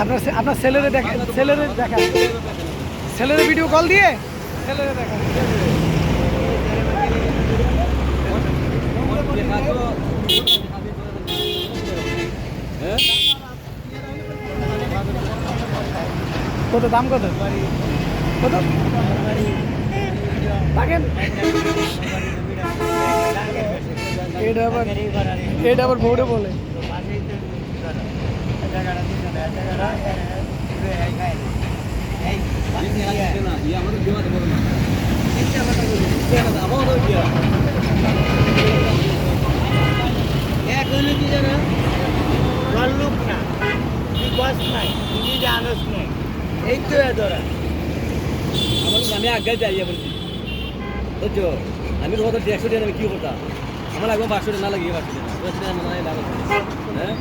আপনার আপনার ছেলেরে দেখা ছেলেরে দেখা। ছেলের ভিডিও কল দিয়ে? কত দাম কত? কত? থাকেন এটা আবার এটা আবার বউরে বলে। এক হইলে কি জানো ভাল্লুক না তুই বস নাই তুমি জানোস নাই এই তো ধরা আমার আমি আগে যাই বলছি আমি তোমাদের দেড়শো টাকা আমি কি করতাম আমার লাগবে টাকা না লাগিয়ে হয় হ্যাঁ?